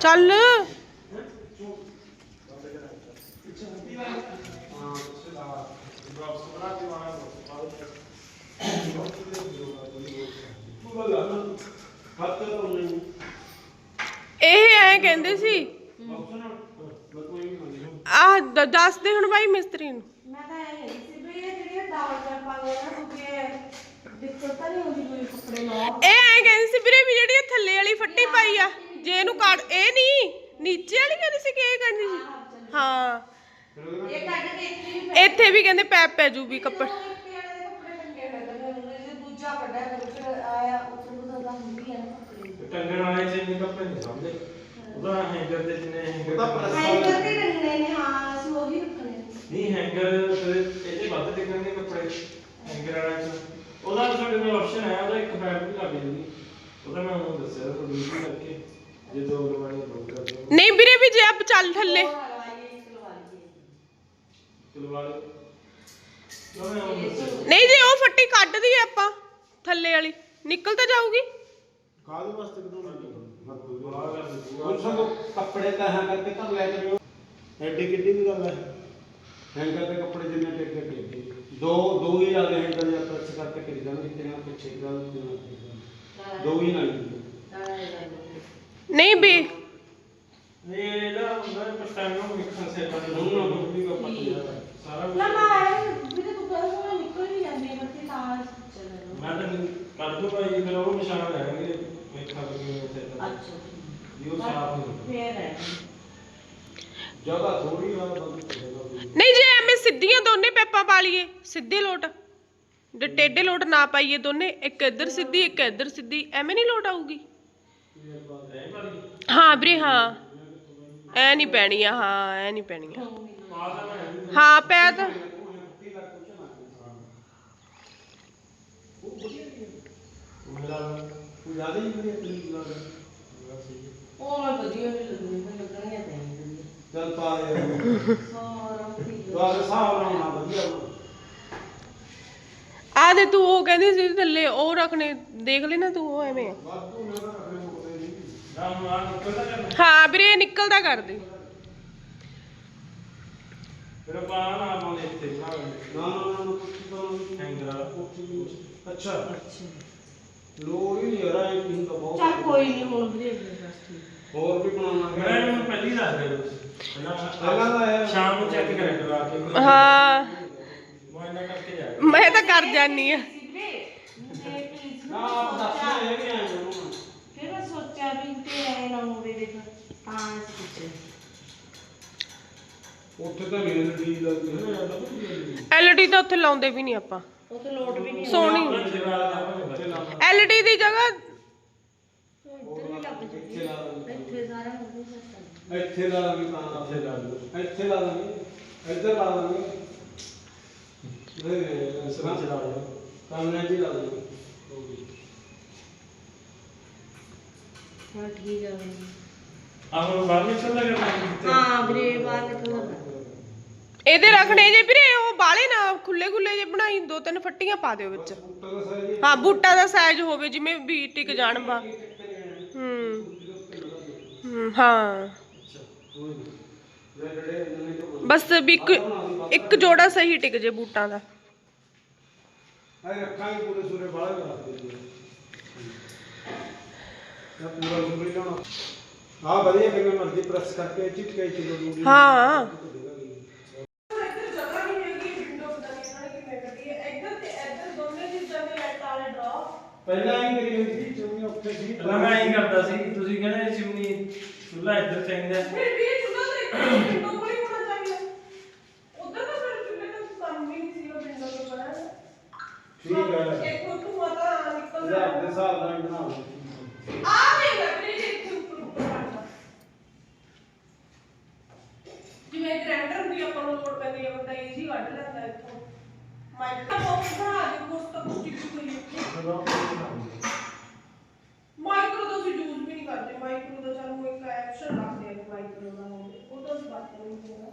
ਚੱਲ। ਇਹ ਐ ਕਹਿੰਦੇ ਸੀ। ਆਹ ਦ- ਦੱਸ ਦੇ ਹੁਣ ਬਾਈ ਮਿਸਤਰੀ ਨੂੰ। ਮੈਂ ਤਾਂ ਇਹ ਕਹਿੰਦੀ ਸੀ ਵੀ ਇਹ ਜਿਹੜੀਆਂ ਦਾਲ ਚਾਪਾਂ ਨੇ ਨਾ ਕਿਉਂਕਿ ਤਾਂ ਨਹੀਂ ਇਹ ਐ ਕਹਿੰਦੇ ਸੀ ਵੀਰੇ ਵੀ ਜਿਹੜੀ ਇਹ ਥੱਲੇ ਵਾਲੀ ਫੱਟੀ ਪਾਈ ਆ ਜੇ ਇਹਨੂੰ ਕੱਢ ਇਹ ਨਹੀਂ ਨੀਚੇ ਵਾਲੀ ਕਹਿੰਦੀ ਸੀ ਕਿ ਇਹ ਕਹਿੰਦੀ ਸੀ? ਹਾਂ। ਇਹ ਕੱਢ ਕੇ ਇੱਥੇ ਵੀ ਕਹਿੰਦੇ ਪੈਪ ਪੈ ਜੂਗੀ ਕੱਪੜ। ਤੋਂ ਤਾਂ ਟੰਗਣ ਵਾਲੇ ਚ ਇੰਨੇ ਕੱਪੜੇ ਨਹੀਂ ਸਮਝਦੇ। ਉਹਦਾ ਹੈਂਗਰ ਦੇ ਜਿੰਨੇ ਹੈਂਗਰ press ਹੈਂਗਰ ਤੇ ਟੰਗਣੇ ਨੇ ਹਾਂ ਅਸੀਂ ਉਹ ਵੀ ਰੱਖਣੇ ਨਹੀਂ ਹੈਂਗਰ ਤੇ ਇਹਦੇ ਵੱਧ ਟਿਕਣਗੇ ਕੱਪੜੇ। ਵਾਲਾ ਚ ਉਹਦਾ ਤੁਹਾਡੇ ਕੋਲ ਆਪਸ਼ਨ ਹੈ ਉਹਦਾ ਇੱਕ ਫੈਟ ਵੀ ਲੱਗ ਜੂਗੀ ਉਹਦਾ ਮੈਂ ਉਹਨੂੰ ਦੱਸਿਆ ਤਾਂ ਵੀ ਕਰਕੇ ਜੇ ਦੋ ਲਵਾਣੀ ਦੋ ਕਰ ਦਿਓ ਨਹੀਂ ਵੀਰੇ ਵੀ ਜੇ ਆਪ ਚੱਲ ਥੱਲੇ। ਲਓ। ਲਓ ਮੈਂ ਉਹਨੂੰ ਦੱਸਿਆ। ਨਹੀਂ ਜੇ ਉਹ ਫੱਟੀ ਕੱਢ ਦਈਏ ਆਪਾਂ ਥੱਲੇ ਵਾਲੀ ਨਿਕਲ ਤਾਂ ਜਾਊਗੀ। ਕਾਹਦੇ ਵਾਸਤੇ ਕਢਾਉਣਾ ਬਾਹਰ ਕਰ ਦਿੱਤੀ ਹੁਣ ਸਗੋਂ ਕੱਪੜੇ ਤਾਂ ਹਾਂ ਕਰਕੇ ਤਾਂ ਲੈ ਕੇ ਐਡੀ ਕਿੱਡੀ ਵੀ ਗੱਲ ਹੈ? ਹੈਂਗਰ ਦੇ ਕੱਪੜੇ ਜਿੰਨੇ ਟੇਕੇ ਟੇਕੇ ਦੋ ਦੋ ਹੀ ਆਦੇ ਹੈਂਗਰ ਜਾਂ ਪ੍ਰੈਸ ਕਰਕੇ ਕਰੀ ਜਾਣਗੇ ਤੇਰਾ ਪਿੱਛੇ ਗੱਲ ਦੋ ਹੀ ਨਾਲ ਨਹੀਂ ਵੀ ਇਹ ਇਹਦਾ ਹੁੰਦਾ ਪਸਤਾਨਾ ਨੂੰ ਮਿਕਸਰ ਸੇ ਕਰ ਹੁਣ ਨਾ ਕੋਈ ਵੀ ਪਤਾ ਨਹੀਂ ਸਾਰਾ ਕੁਛ- ਨਾ ਨਾ ਵੀ ਤੇ ਤੂੰ ਕਹਿ ਸੋ ਨਿਕਲ ਨਹੀਂ ਜਾਂਦੀ ਹੈ ਬੱਤੀ ਤਾਂ ਚੱਲਣਾ ਮੈਂ ਤਾਂ ਕਰ ਦੂੰਗਾ ਜੀ ਫਿਰ ਉਹ ਨਿਸ਼ਾਨ ਰਹਿਣਗੇ ਮੈਂ ਖਾ ਕੇ ਉੱਥੇ ਤੱਕ ਅੱਛਾ ਜੀ ਉਹ ਸਾਫ਼ ਸਿੱਧੀਆਂ ਦੋਨੇ ਪੈਪਾਂ ਪਾ ਲਈਏ ਸਿੱਧੇ ਲੋਟ। ਜੇ ਟੇਢੇ ਲੋਟ ਨਾ ਪਾਈਏ ਦੋਨੇ ਇੱਕ ਇੱਧਰ ਸਿੱਧੀ ਇੱਕ ਇੱਧਰ ਸਿੱਧੀ ਐਵੇਂ ਨਹੀਂ ਲੋਟ ਆਊਗੀ। ਰਹਿ ਵਾਲੀ ਹਾਂ ਵੀਰੇ ਹਾਂ। ਐ ਨਹੀਂ ਪੈਣੀ ਆ ਹਾਂ ਐ ਨਹੀਂ ਪੈਣੀ ਆ ਪਾ ਦਾ ਮੈਂ ਹਾਂ ਪੈ ਤਾਂ ਮਿਲਾ ਕੋਈ ਜ਼ਿਆਦਾ ਹੀ ਬੜੀ ਅਕਲੀ ਗੱਲ ਹੈ ਉਹ ਮੈਂ ਵਧੀਆ ਵੀ ਲੱਗਣੀ ਮੈਂ ਲੱਗਣੀਆਂ ਚਾਹੀਦੀਆਂ ਚੱਲ ਪਾ ਦੇ। ਸਾਰਾ ਠੀਕ ਦੁਆਰੇ ਹਿਸਾਬ ਨਾਲ ਹੋਣਾ ਵਧੀਆ ਆ ਦੇ ਤੂੰ ਉਹ ਕਹਿੰਦੀ ਸੀ ਥੱਲੇ ਉਹ ਰੱਖਣੇ ਦੇਖ ਲੈ ਨਾ ਤੂੰ ਉਹ ਐਵੇਂ। ਆ ਵਾਧੂ ਨਹੀਂ। ਨਾ ਨਿਕਲਦਾ ਹਾਂ ਵੀਰੇ ਇਹ ਨਿਕਲਦਾ ਕਰ ਦੇ। ਫਿਰ ਪਾ ਨਾ ਪਾਉਂਦੇ ਇੱਥੇ। ਨਾ ਨਾ ਨਾ ਕੁਛ ਤਾਂ ਹੈਂਗਰ ਵਾਲਾ। ਅੱਛਾ। ਲੋੜ ਹੀ ਨਹੀਂ ਯਾਰ ਇਹ ਤਾਂ ਬਹੁਤ ਚੱਲ ਕੋਈ ਨਹੀਂ ਹੁਣ ਵੀਰੇ ਬਸ ਠੀਕ। ਹੋਰ ਵੀ ਬਣਾਉਣਾ ਮੈਂ ਇਹਨੂੰ ਪਹਿਲੀ ਦੱਸ ਦੇ ਪਹਿਲਾਂ ਪਹਿਲਾਂ ਤਾਂ ਇਹ- ਸ਼ਾਮ ਨੂੰ ਚੈੱਕ ਕਰਿਆ ਕਰਵਾ ਕੇ। ਹਾਂ। ਮੈਂ ਇਹਨਾਂ ਕਰਕੇ ਜਾ ਮੈਂ ਤਾਂ ਕਰ ਜਾਨੀ ਆ। ਨਾ ਆਪ ਇਹ ਫਿਰ ਸੋਚਿਆ ਵੀ ਤੇ ਐ ਨਾ ਹੋਵੇ ਦੇਖ ਤਾਂ ਉੱਥੇ ਤਾਂ ਮੇਨ ਡੀ ਲੱਗਦੀ ਐਲਡੀ ਤਾਂ ਉੱਥੇ ਲਾਉਂਦੇ ਵੀ ਨਹੀਂ ਆਪਾਂ। ਤੇ ਲੋਡ ਵੀ ਨਹੀਂ ਸੋਹਣੀ। ਉੱਥੇ ਐਲਡੀ ਦੀ ਜਗ੍ਹਾ ਇੱਥੇ ਲਾ ਦਾਂਗੇ। ਇੱਥੇ ਸਾਰਾ ਹੋ ਸਕਦਾ ਇੱਥੇ ਲਾ ਦਾਂਗੇ ਤਾਂ ਇੱਥੇ ਲਾ ਲਓ। ਇੱਥੇ ਲਾ ਦਾਂਗੇ ਇੱਧਰ ਲਾ ਦਾਂਗੇ ਨਹੀਂ ਸਰਾਂ ਚਲਾ ਲਓ। ਕਾਮਨੇ ਜੀ ਲਾ ਦਾਂਗੇ ਹਾਂ ਠੀਕ ਹੈ ਆਹ ਹੁਣ ਬਾਹਰ ਨਹੀਂ ਚੱਲਦਾ ਕਰਨਾ ਹਾਂ ਵੀਰੇ ਬਾਹਰ ਨਿਕਲਣਾ। ਇਹਦੇ ਰੱਖਣੇ ਜੇ ਵੀਰੇ ਉਹ ਬਾਲੇ ਨਾ ਖੁੱਲੇ ਖੁੱਲੇ ਜੇ ਬਣਾਈ ਦੋ ਤਿੰਨ ਫੱਟੀਆਂ ਪਾ ਦਿਓ ਵਿੱਚ। ਉੱਤਰ ਹਾਂ ਬੂਟਾ ਦਾ ਸਾਈਜ਼ ਹੋਵੇ ਜਿਵੇਂ ਵੀ ਟਿਕ ਜਾਣ ਬਾ। ਹੂੰ ਹੂੰ, ਬਸ ਵੀ ਇੱਕ ਇੱਕ ਜੋੜਾ ਸਹੀ ਟਿਕ ਜੇ ਬੂਟਾਂ ਦਾ। ਆਏ ਰੱਖਾਂਗੇ ਪੂਰੇ ਸੂਰੇ ਬਾਹਰ ਰੱਖ ਦੇ ਤਾਂ ਪੂਰਾ ਸੂਰੇ ਜਾਣਾ ਹਾਂ ਵਧੀਆ ਕਿਵੇਂ ਮਰਜ਼ੀ ਪ੍ਰੈਸ ਕਰਕੇ ਚਿਪਕੇ ਚਲੋ ਦੂਰੀ ਹਾਂ। ਪਹਿਲਾਂ ਹੀ ਕਰੀ ਹੋਈ ਸੀ ਚੁੰਨੀ ਉੱਥੇ ਸੀ। ਪਹਿਲਾਂ ਮੈਂ ਇਹੀ ਕਰਦਾ ਸੀ ਤੁਸੀਂ ਕਹਿੰਦੇ ਚਿਮਨੀ ਚੁੱਲ੍ਹਾ ਇੱਧਰ ਚਾਹੀਦਾ ਠੀਕ ਹੈ ਇਹਦਾ ਆਪਣੇ ਹਿਸਾਬ ਨਾਲ ਹੀ ਬਣਾ ਲਓ ਜਿਵੇਂ ਗ੍ਰੈਂਡਰ ਵੀ ਆਪਾਂ ਨੂੰ ਲੋੜ ਪੈਂਦੀ ਹੈ ਬੰਦਾ ਈਜ਼ੀ ਕੱਢ ਲੈਂਦਾ ਇੱਥੋਂ ਮਾਈਕਰੋਬਾਕਸ ਬਣਾ ਦੇ ਕੁਛ ਤਾਂ ਕੁਛ ਟਿਕ ਕੋਈ ਮਾਈਕਰੋ ਦਾ ਅਸੀਂ ਯੂਜ਼ ਵੀ ਨਹੀਂ ਕਰਦੇ ਮਾਈਕਰੋ ਦਾ ਸਾਨੂੰ ਇੱਕ ਐਕਸ਼ਨ ਰੱਖਦੇ ਆ ਮਾਈਕਰੋ ਦਾ ਹੋਵੇ ਉਹ ਤਾਂ ਅਸੀਂ ਵਰਤਦੇ ਨਹੀਂ ਹੈਗਾ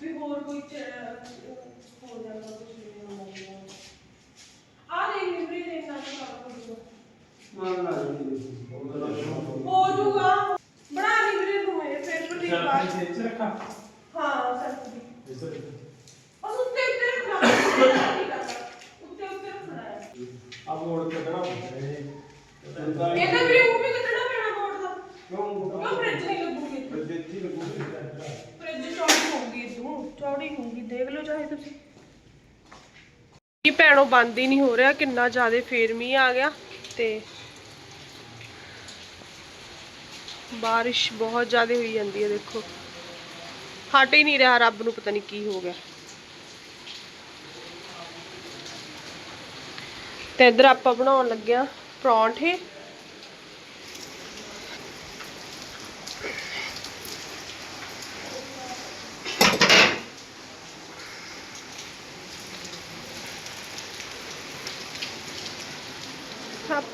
ਵੀ ਹੋਰ ਕੋਈ ਚ- ਹੋ ਜਾਂਦਾ ਕੁਝ ਨਹੀਂ ਹੁੰਦਾ ਆ ਦੇ ਨਿਵਰੀ ਦੇ ਨਾਲ ਕੰਮ ਕਰੂਗਾ ਨਾਲ ਨਾਲ ਹੋ ਜਾਊਗਾ ਬਣਾ ਲਈ ਵੀਰੇ ਤੂੰ ਇਹ ਫਿਰ ਬਣੀ ਚੱਲ ਬਾਤ ਆਪਣੇ ਸਿਰ 'ਚ ਰੱਖਾਂ ਹਾਂ ਸਰ ਦੀ ਇਸ ਤਰ੍ਹਾਂ ਬਸ ਉੱਤੇ ਉੱਤੇ ਰੱਖਣਾ ਨਹੀਂ ਕਰਨਾ ਉੱਤੇ ਉੱਤੇ ਰੱਖਣਾ ਹੈ ਆ ਮੋੜ ਕੱਢਣਾ ਹੁੰਦਾ ਤਾਂ ਵੀਰੇ ਉਹ ਵੀ ਕੱਢਣਾ ਪੈਣਾ ਬੋਰਡ ਦਾ। ਕਿਉਂ ਕਿਉਂ ਫ੍ਰਿਜ ਨਹੀਂ ਲੱਗੂਗੀ? ਜਿੱਤੀ ਲੱਗੂਗੀ ਫ੍ਰਿਜ ਚੌੜੀ ਹੋਊਗੀ ਇਦੋਂ ਚੌੜੀ ਹੋਊਗੀ ਦੇਖ ਲਓ ਚਾਹੇ ਤੁਸੀਂ। ਇਹ ਭੈਣੋ ਬੰਦ ਹੀ ਨਹੀਂ ਹੋ ਰਿਹਾ ਕਿੰਨਾ ਜ਼ਿਆਦਾ ਫੇਰ ਮੀਂਹ ਆ ਗਿਆ ਤੇ ਬਾਰਿਸ਼ ਬਹੁਤ ਜ਼ਿਆਦਾ ਹੋਈ ਜਾਂਦੀ ਹੈ ਦੇਖੋ। ਹਟ ਹੀ ਨਹੀਂ ਰਿਹਾ ਰੱਬ ਨੂੰ ਪਤਾ ਨਹੀਂ ਕੀ ਹੋ ਗਿਆ। ਤੇ ਇੱਧਰ ਆਪਾਂ ਬਣਾਉਣ ਲੱਗਿਆ ਪਰੌਂਠੇ।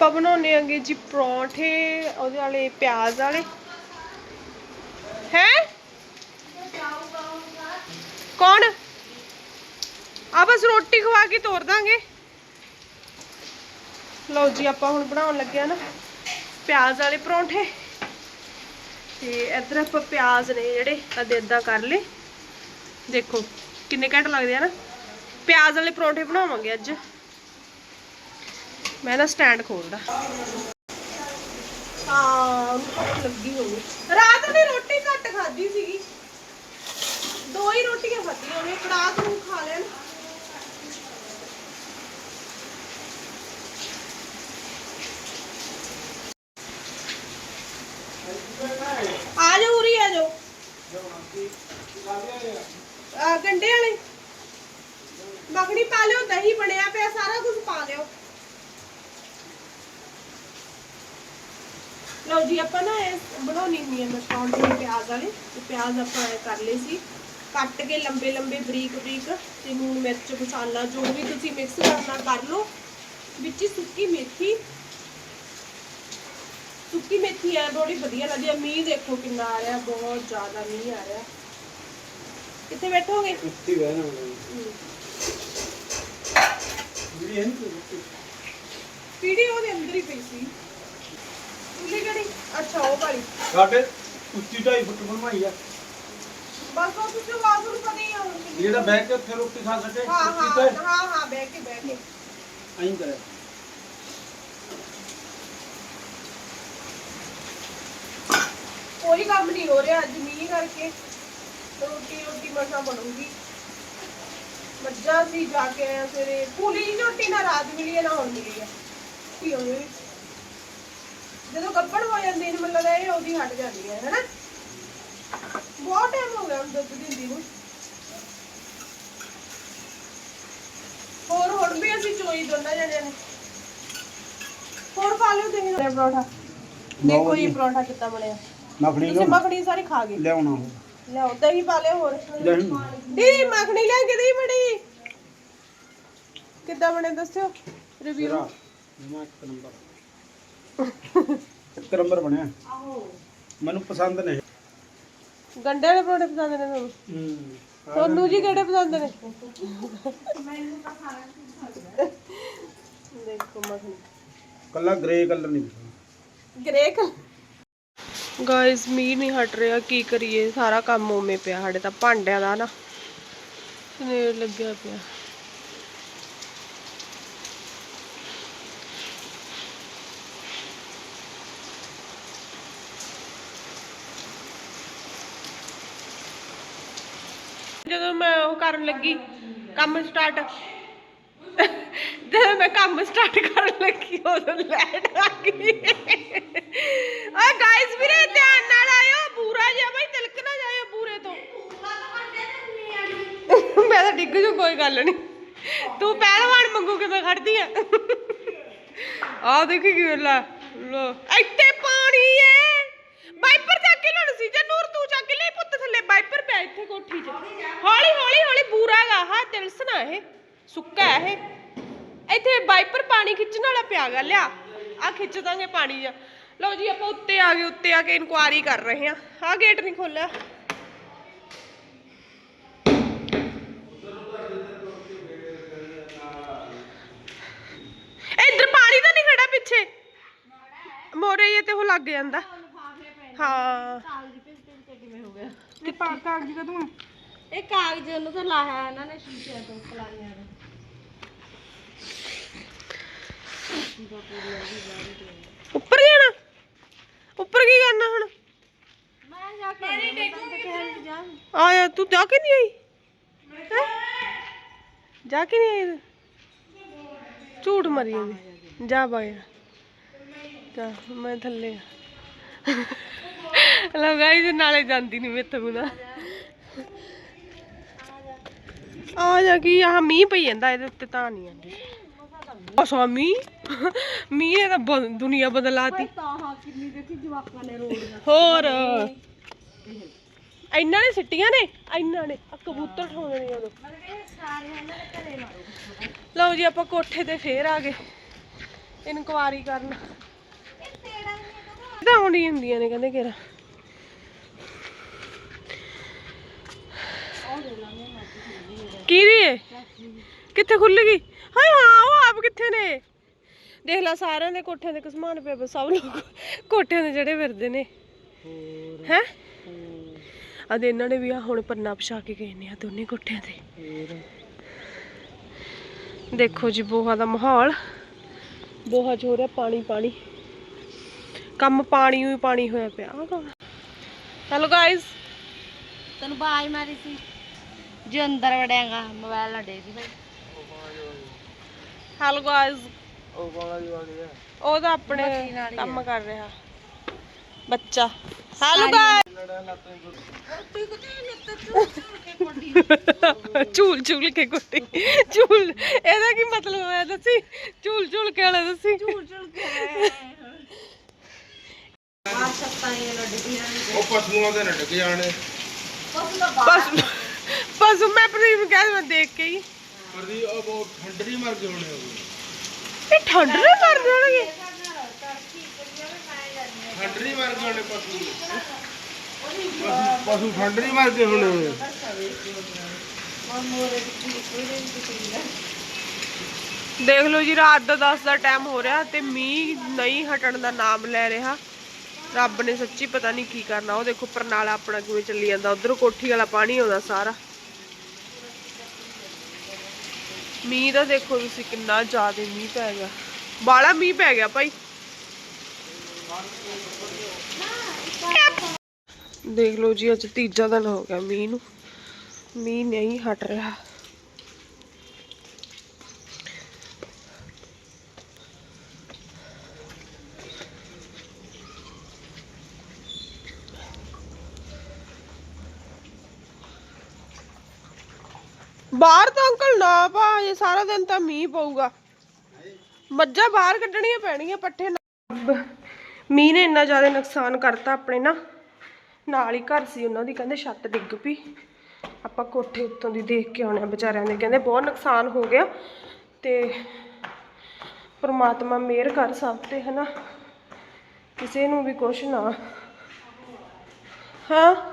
ਆਪਾਂ ਬਣਾਉਣੇ ਆਂਗੇ ਜੀ, ਪਰੌਂਠੇ, ਉਹਦੇ ਵਾਲੇ ਪਿਆਜ਼ ਵਾਲੇ। ਹੈ? ਕੌਣ? ਆ ਬਸ ਰੋਟੀ ਖਵਾ ਕੇ ਤੋਰ ਦਾਂਗੇ। ਲਓ ਜੀ, ਆਪਾਂ ਹੁਣ ਬਣਾਉਣ ਲੱਗੇ ਆ ਨਾ ਪਿਆਜ਼ ਵਾਲੇ ਪਰੌਂਠੇ। ਤੇ ਇੱਧਰ ਆਪਾਂ ਪਿਆਜ਼ ਨੇ ਜਿਹੜੇ, ਕਦੇ ਅੱਧਾ ਕਰ ਲਏ। ਦੇਖੋ, ਕਿੰਨੇ ਘੰਟੇ ਲੱਗਦੇ ਆ ਨਾ। ਪਿਆਜ਼ ਵਾਲੇ ਪਰੌਂਠੇ ਬਣਾਵਾਂਗੇ ਅੱਜ। ਮੈਂ ਨਾ ਸਟੈਂਡ ਖੋਲਦਾ। ਹਾਂ, ਭੁੱਖ ਲੱਗੀ ਹੋਣੀ। ਰਾਤ ਨੇ ਰੋਟੀ ਘੱਟ ਖਾਧੀ ਸੀਗੀ। ਦੋ ਹੀ ਰੋਟੀਆਂ ਖਾਧੀਆਂ ਉਹਨੇ ਕੜਾਹ ਨੂੰ ਖਾ ਲੈਣ। ਆ ਜਾਓ ਉਰੀ, ਆ ਜਾਓ। ਆ, ਗੰਡੇ ਵਾਲੇ। ਮੱਖਣੀ ਪਾ ਲਿਓ, ਦਹੀਂ ਬਣਿਆ ਪਿਆ, ਸਾਰਾ ਕੁਝ ਪਾ ਲਿਓ। ਲਓ ਜੀ ਆਪਾਂ ਨਾ ਇਹ ਬਣਾਉਣੀ ਹੁੰਦੀ ਹੈ ਮਸਟਰਡ ਦੇ ਪਿਆਜ਼ ਵਾਲੇ ਤੇ ਪਿਆਜ਼ ਆਪਾਂ ਇਹ ਕਰ ਲਏ ਸੀ। ਕੱਟ ਕੇ ਲੰਬੇ ਲੰਬੇ ਬਰੀਕ ਬਰੀਕ ਤੇ ਨੂਣ ਮਿਰਚ ਮਸਾਲਾ ਜੋ ਵੀ ਤੁਸੀਂ ਮਿਕਸ ਕਰਨਾ ਕਰ ਲਓ। ਵਿੱਚ ਸੁੱਕੀ ਮੇਥੀ। ਸੁੱਕੀ ਮੇਥੀ ਆ ਬੜੀ ਵਧੀਆ ਲੱਗਦੀ ਆ। ਮੀਂਹ ਦੇਖੋ ਕਿੰਨਾ ਆ ਰਿਹਾ ਬਹੁਤ ਜ਼ਿਆਦਾ ਮੀਂਹ ਆ ਰਿਹਾ। ਕਿੱਥੇ ਬੈਠੋਗੇ? ਇੱਥੇ ਬਹਿਣਾ। ਜਿਹੜੀ ਹੈ। ਉਹਦੇ ਅੰਦਰ ਹੀ ਪਈ ਸੀ। ਉੱਲੀ ਕਿਹੜੀ? ਅੱਛਾ ਉਹ ਵਾਲੀ। ਸਾਡੇ ਉੱਚੀ ਢਾਈ ਫੁੱਟ ਬਣਵਾਈ ਆ। ਬਸ ਉਹ ਤੁਸੀਂ ਆਵਾਜ਼ ਨੂੰ ਪਤਾ ਹੀ ਆ ਹੁਣ ਕਿੰਨੀ- ਜਿਹੜਾ ਬਹਿ ਕੇ ਉੱਥੇ ਰੋਟੀ ਖਾ ਸਕੇ ਹਾਂ ਉੱਚੀ ਹਾਂ ਢਾਈ ਹਾਂ ਹਾਂ ਬਹਿ ਕੇ ਬਹਿ ਕੇ। ਐਂ ਕਰੇ ਕੋਈ ਕੰਮ ਨਹੀਂ ਹੋ ਰਿਹਾ ਅੱਜ ਮੀਂਹ ਕਰਕੇ। ਰੋਟੀ ਰੋਟੀ ਮਸਾ ਬਣੂਗੀ। ਮੱਝਾਂ ਸੀ ਜਾ ਕੇ ਆਇਆ ਸਵੇਰੇ। ਪੂਰੀ ਜਿਹੀ ਰੋਟੀ ਨਾ ਰਾਤ ਮਿਲੀ ਹੈ ਨਾ ਹੁਣ ਮਿਲੀ ਹੈ ਕੀ ਹੋਵੇ ਜਦੋਂ ਗੱਪਣ ਹੋ ਜਾਂਦੀ ਨੇ ਮਤਲਬ ਇਹ ਉਹਦੀ ਹਟ ਜਾਂਦੀ ਹੈ ਹੈਨਾ? ਬਹੁਤ ਟਾਈਮ ਹੋ ਗਿਆ ਹੁਣ ਦੁੱਧ ਦਿੰਦੀ ਨੂੰ। ਹੋਰ ਹੁਣ ਵੀ ਅਸੀਂ ਚੋਈ ਦੋਨਾਂ ਜਣਿਆਂ ਨੇ। ਹੋਰ ਪਾ ਲਿਓ ਤੁਸੀਂ। ਪਰੌਠਾ। ਦੇਖੋ ਜੀ ਪਰੌਠਾ ਕਿੱਦਾਂ ਬਣਿਆ। ਮੱਖਣੀ ਤੁਸੀਂ ਮੱਖਣੀ ਸਾਰੀ ਖਾ ਗਏ। ਲਿਆਉਣਾ ਉਹ। ਲਿਆਓ ਦਹੀਂ ਪਾ ਲਿਓ ਹੋਰ। ਦਹੀਂ। ਦੀ ਮੱਖਣੀ ਲੈ ਕੇ ਦਹੀਂ ਬੜੀ ਕਿੱਦਾਂ ਬਣੇ ਦੱਸਿਓ? ਰਿਵਿਊ ਮੈਂ ਇੱਕ ਨੰਬਰ ਇੱਕ ਨੰਬਰ ਬਣਿਆ। ਮੈਨੂੰ ਪਸੰਦ ਨੇ ਗੰਡੇ ਵਾਲੇ ਪਰੌਂਠੇ ਪਸੰਦ ਨੇ ਤੁਹਾਨੂੰ? ਹੂੰ। ਤੁਹਾਨੂੰ ਜੀ ਕਿਹੜੇ ਪਸੰਦ ਨੇ? ਦੇਖੋ ਮੱਖਣੀ। ਕੱਲਾ ਗ੍ਰੇ ਕਲਰ ਨਹੀਂ ਪਸੰਦ। ਗ੍ਰੇ ਕਲਰ ਗਾਇਸ ਮੀਂਹ ਨਹੀਂ ਹਟ ਰਿਹਾ ਕੀ ਕਰੀਏ? ਸਾਰਾ ਕੰਮ ਉਵੇਂ ਪਿਆ ਸਾਡੇ ਤਾਂ ਭਾਂਡਿਆਂ ਦਾ ਨਾ। ਸਨੇਰ ਲੱਗਿਆ ਪਿਆ। ਜਦੋਂ ਮੈਂ ਉਹ ਕਰਨ ਲੱਗੀ, ਕੰਮ ਸਟਾਰਟ ਜਦੋਂ ਮੈਂ ਕੰਮ ਸਟਾਰਟ ਕਰਨ ਲੱਗੀ, ਉਦੋਂ ਲੈਟ ਆ ਗਈ। ਆ ਗਾਇਸ ਵੀਰੇ, ਧਿਆਨ ਨਾਲ ਆਇਓ, ਬੂਰਾ ਜਿਹਾ ਬਈ, ਤਿਲਕ ਨਾ ਜਾਇਓ ਬੂਰੇ ਤੋਂ। ਮੈਂ ਤਾਂ ਡਿੱਗ ਜੂ, ਕੋਈ ਗੱਲ ਨਹੀਂ। ਤੂੰ ਪਹਿਲਵਾਨ ਮੰਗੂ ਕਿ ਮੈਂ ਖੜਦੀ ਆ? ਆ ਦੇਖੀ ਕੀ ਲਾ ਲੋ, ਇੱਥੇ ਪਾਣੀ ਏ। ਵਾਈਪਰ ਚੱਕ ਕੇ ਲੈਣ ਸੀ। ਜੇ ਨੂਰ ਤੂੰ ਚੱਕ ਕੇ ਪੁੱਤ ਥੱਲੇ ਵਾਈਪਰ ਇੱਥੇ ਕੋਠੀ 'ਚ। ਹੌਲੀ ਹੌਲੀ ਹੌਲੀ ਬੂਰਾ ਗਾ ਹਾਂ ਤਿਲਸਣਾ ਇਹ ਸੁੱਕਾ ਹੈ ਇਹ। ਇੱਥੇ ਵਾਈਪਰ ਪਾਣੀ ਖਿੱਚਣ ਵਾਲਾ ਪਿਆ ਗਾ ਲਿਆ। ਆ ਖਿੱਚ ਦਾਂਗੇ ਪਾਣੀ ਜਾ। ਲਓ ਜੀ ਆਪਾਂ ਉੱਤੇ ਆ ਗਏ ਉੱਤੇ ਆ ਕੇ ਇਨਕੁਆਰੀ ਕਰ ਰਹੇ ਹਾਂ। ਆ ਗੇਟ ਨਹੀਂ ਖੋਲਿਆ ਇੱਧਰ ਪਾਣੀ ਤਾਂ ਨਹੀਂ ਖੜਾ ਪਿੱਛੇ। ਮੋਰੇ ਜੇ ਤੇ ਉਹ ਲੱਗ ਜਾਂਦਾ। ਲਿਫਾਫੇ ਪਏ ਹਾਂ। ਤੇ ਕਾਗਜ਼ ਕਦੋਂ ਇਹ ਕਾਗਜ਼ ਨੂੰ ਤਾਂ ਲਾਇਆ ਇਹਨਾਂ ਨੇ ਸ਼ੀਸ਼ੇ ਤੋਂ ਫਲਾਈਆਂ ਨੇ। ਉੱਪਰ ਜਾਣਾ ਉੱਪਰ ਕੀ ਕਰਨਾ ਹੁਣ? ਮੈਂ ਜਾ ਕੇ ਆਈ ਮੈਂ ਤਾਂ ਕਿਹਾ ਵੀ ਜਾ। ਆਇਆ ਤੂੰ ਜਾ ਕੇ ਨਹੀਂ ਆਈ? ਹੈਂ? ਜਾ ਕੇ ਨਹੀਂ ਆਈ? ਤੂੰ? ਝੂਠ ਮਰੀ ਜਾਂਦੀ। ਜਾ ਬਾਇਆ। ਜਾ ਮੈਂ ਥੱਲੇ ਆ। ਲੋ ਗਾਈਸ ਨਾਲੇ ਜਾਂਦੀ ਨਹੀਂ ਮੇਥੋਂ ਨਾ ਆ ਜਾ ਕੀ ਆ ਮੀਂਹ ਪਈ ਜਾਂਦਾ ਇਹਦੇ ਉੱਤੇ ਤਾਂ ਨਹੀਂ ਆਂਦੀ ਅਸਾ ਮੀਂਹ ਮੀਂਹ ਨੇ ਤਾਂ ਦੁਨੀਆ ਬਦਲਾਤੀ। ਹੋਰ ਇਹਨਾਂ ਨੇ ਸਿੱਟੀਆਂ ਨੇ ਇਹਨਾਂ ਨੇ ਆ ਕਬੂਤਰ ਠਾਉਂਦੇ ਨੇ। ਉਦੋਂ ਲਓ ਜੀ ਆਪਾਂ ਕੋਠੇ ਤੇ ਫੇਰ ਆ ਗਏ। ਇਨਕੁਆਰੀ ਕਰਨ। ਇਹ ਤੇੜਾ ਨਹੀਂ ਤਾਂ ਹੁੰਦੀਆਂ ਨੇ ਕਹਿੰਦੇ ਕਿਰਾ ਉਹ ਏ? ਕਿੱਥੇ ਖੁੱਲ ਗਈ? ਹਾਏ ਹਾਂ ਉਹ ਆਪ ਕਿੱਥੇ ਨੇ? ਦੇਖ ਲੈ ਸਾਰਿਆਂ ਦੇ ਕੋਠਿਆਂ ਦੇ ਕਸਮਾਨ ਪਿਆ ਪਿਆ, ਸਭ ਲੋਕ ਕੋਠਿਆਂ ਦੇ ਜਿਹੜੇ ਫਿਰਦੇ ਨੇ। ਹੈ? ਅਦੇ ਇਹਨਾਂ ਨੇ ਵੀ ਆ ਹੁਣ ਪੰਨਾ ਪਛਾ ਕੇ ਗਏ ਨੇ ਆ ਦੋਨੇ ਕੋਠਿਆਂ ਤੇ। ਦੇਖੋ ਜੀ ਬੋਹਾ ਦਾ ਮਾਹੌਲ। ਬੋਹਾ ਚ ਹੋ ਰਿਹਾ ਪਾਣੀ ਪਾਣੀ। ਕੰਮ ਪਾਣੀ ਹੀ ਪਾਣੀ ਹੋਇਆ ਪਿਆ ਹੈਲੋ ਗਾਇਸ ਤੈਨੂੰ ਬਾਜ ਮਾਰੀ ਸੀ। ਜੇ ਅੰਦਰ ਵੜਿਆਗਾ ਮੋਬਾਈਲ ਨਾ ਡੇ ਸੀ ਭਾਈ ਹੈਲੋ ਗਾਇਸ ਉਹ ਜੀ ਆ ਗਿਆ ਉਹ ਤਾਂ ਆਪਣੇ ਹੀ ਕੰਮ ਕਰ ਰਿਹਾ। ਬੱਚਾ। ਹੈਲੋ ਗਾਇਸ ਝੂਲ ਝੂਲ ਕੇ ਕੁੱਟੀ? ਝੂਲ ਇਹਦਾ ਕੀ ਮਤਲਬ ਹੋਇਆ ਦੱਸੀ? ਝੂਲ ਝੂਲ ਕੇ ਵਾਲਾ ਦੱਸੀ? ਚੂੜ ਚੂੜ ਕੇ ਉਹ ਪਸ਼ੂਆਂ ਦੇ ਨਟਕ ਜਾਣੇ। ਬਸ ਨਾ ਬਸ ਮੈਂ ਪ੍ਰੀਮ ਕਹਿ ਮੈਂ ਦੇਖ ਕੇ ਹੀ। ਪਰਦੀ ਉਹ ਬਹੁਤ ਠੰਡਰੀ ਮਰ ਗਏ ਹੋਣੇ ਉਹ ਇਹ ਠੰਡ ਨਾ ਕਰ ਦੇਣਗੇ ਠੰਡਰੀ ਮਰ ਗਏ ਹੋਣੇ ਪਸ਼ੂ ਪਸ਼ੂ- ਪਸ਼ੂ ਠੰਡਰੀ ਮਰ ਗਏ ਹੋਣੇ ਦੇਖ ਲਓ ਜੀ ਰਾਤ ਦਾ 10 ਦਾ ਟਾਈਮ ਹੋ ਰਿਹਾ ਤੇ ਮੀਂਹ ਨਹੀਂ ਹਟਣ ਦਾ ਨਾਮ ਲੈ ਰਿਹਾ। ਰੱਬ ਨੇ ਸੱਚੀ ਪਤਾ ਨਹੀਂ ਕੀ ਕਰਨਾ। ਉਹ ਦੇਖੋ ਪਰਨਾਲਾ ਆਪਣਾ ਕਿਵੇਂ ਚੱਲੀ ਜਾਂਦਾ। ਉਧਰੋਂ ਕੋਠੀ ਵਾਲਾ ਪਾਣੀ ਆਉਂਦਾ ਸਾਰਾ। ਮੀਂਹ ਦਾ ਦੇਖੋ ਤੁਸੀਂ ਕਿੰਨਾ ਜ਼ਿਆਦਾ ਮੀਂਹ ਪੈ ਗਿਆ। ਬਾਲਾ ਮੀਂਹ ਪੈ ਗਿਆ ਭਾਈ। ਦੇਖ ਲਓ ਜੀ, ਅੱਜ ਤੀਜਾ ਦਿਨ ਹੋ ਗਿਆ ਮੀਂਹ ਨੂੰ। ਮੀਂਹ ਨਹੀਂ ਹਟ ਰਿਹਾ। ਬਾਹਰ ਤਾਂ ਅੰਕਲ ਨਾ ਪਾ, ਇਹ ਸਾਰਾ ਦਿਨ ਤਾਂ ਮੀਂਹ ਪਊਗਾ। ਮੱਝਾਂ ਬਾਹਰ ਕੱਢਣੀਆਂ ਪੈਣਗੀਆਂ, ਪੱਠੇ ਨਾਲ ਮੀਂਹ ਨੇ ਇੰਨਾ ਜ਼ਿਆਦਾ ਨੁਕਸਾਨ ਕਰਤਾ ਆਪਣੇ ਨਾ। ਨਾਲ ਹੀ ਘਰ ਸੀ ਉਹਨਾਂ ਦੀ, ਕਹਿੰਦੇ ਛੱਤ ਡਿੱਗ ਪਈ। ਆਪਾਂ ਕੋਠੇ ਉੱਤੋਂ ਦੀ ਦੇਖ ਕੇ ਆਉਣੇ ਆ ਵਿਚਾਰਿਆਂ ਦੇ, ਕਹਿੰਦੇ ਬਹੁਤ ਨੁਕਸਾਨ ਹੋ ਗਿਆ। ਤੇ ਪਰਮਾਤਮਾ ਮਿਹਰ ਕਰ ਸਭ ਤੇ, ਹਨਾ। ਕਿਸੇ ਨੂੰ ਵੀ ਕੁਛ ਨਾ। ਹਾਂ।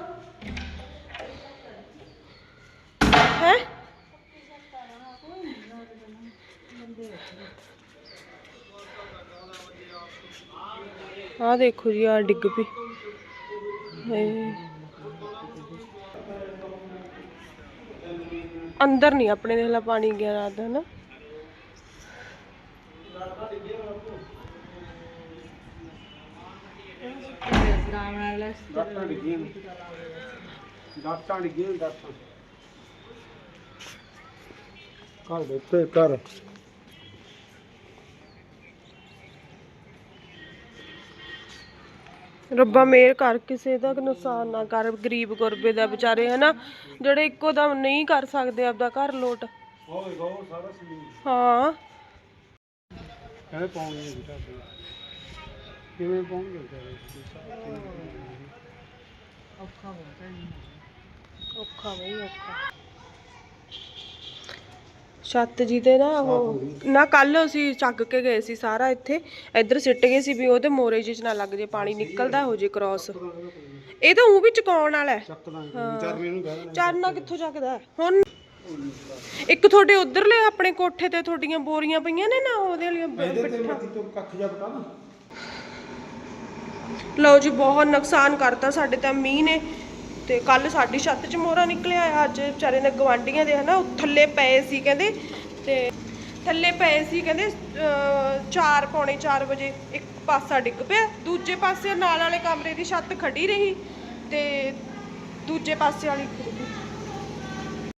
ਆ ਦੇਖੋ ਜੀ ਆ ਡਿੱਗ ਪਈ ਹਾਏ। ਅੰਦਰ ਨਹੀਂ ਆਪਣੇ ਦੇਖ ਲਾ ਪਾਣੀ ਗਿਆ ਰਾਤ ਦਾ ਨਾ ਗਾਮ ਨਾਲ ਦਾਤਾਂ ਡਿੱਗੀਆਂ ਨੇ। ਦਾਤਾਂ ਡਿੱਗੀਆਂ ਨੇ, ਦਾਤਾਂ ਘਰ ਦੇ ਉੱਤੇ ਘਰ ਰੱਬਾ ਮਿਹਰ ਕਰ ਕਿਸੇ ਦਾ ਨੁਕਸਾਨ ਨਾ ਕਰ ਗਰੀਬ ਗੁਰਬੇ ਦਾ ਵਿਚਾਰੇ ਹਨਾ? ਜਿਹੜੇ ਇੱਕੋ ਦਮ ਨਹੀਂ ਕਰ ਸਕਦੇ ਆਪਦਾ ਘਰ ਲੋਟ। ਹਾਂ। ਕਹਿੰਦੇ ਕਿਵੇਂ ਪਾਉਣਗੇ ਔਖਾ ਬਈ ਔਖਾ। ਛੱਤ ਜੀ ਤੇ ਨਾ ਉਹ ਨਾ ਕੱਲ ਅਸੀਂ ਚੱਕ ਕੇ ਗਏ ਸੀ ਸਾਰਾ ਇੱਥੇ ਇੱਧਰ ਸਿੱਟ ਗਏ ਸੀ ਵੀ ਉਹਦੇ ਮੋਰੇ ਜਿਹੇ ਚ ਨਾ ਲੱਗ ਜੇ ਪਾਣੀ ਨਿਕਲਦਾ ਹੋ ਜੇ ਕ੍ਰਾਸ ਇਹ ਤਾਂ ਉਹ ਵੀ ਚਕਾਉਣ ਵਾਲਾ ਹੈ। ਚਰਨਾ ਕਿੱਥੋਂ ਚੱਕਦਾ? ਹੁਣ ਇੱਕ ਤੁਹਾਡੇ ਉਧਰਲੇ ਆਪਣੇ ਕੋਠੇ ਤੇ ਤੁਹਾਡੀਆਂ ਬੋਰੀਆਂ ਪਈਆਂ ਨੇ ਨਾ ਉਹਦੇ ਨਾ ਲਓ ਜੀ ਬਹੁਤ ਨੁਕਸਾਨ ਕਰਤਾ ਸਾਡੇ ਤਾਂ ਮੀਂਹ ਨੇ। ਤੇ ਕੱਲ ਸਾਡੀ ਛੱਤ 'ਚ ਮੋਹਰਾ ਨਿਕਲਿਆ ਆ, ਅੱਜ ਵਿਚਾਰੇ ਨੇ ਗਵਾਂਡੀਆਂ ਦੇ ਹਨਾ, ਉਹ ਥੱਲੇ ਪਏ ਸੀ ਕਹਿੰਦੇ, ਤੇ ਥੱਲੇ ਪਏ ਸੀ ਕਹਿੰਦੇ 4 ਪੌਣੇ 4 ਵਜੇ, ਇੱਕ ਪਾਸਾ ਡਿੱਗ ਪਿਆ, ਦੂਜੇ ਪਾਸੇ ਨਾਲ ਵਾਲੇ ਕਮਰੇ ਦੀ ਛੱਤ ਖੜੀ ਰਹੀ ਤੇ ਦੂਜੇ ਪਾਸੇ ਵਾਲੀ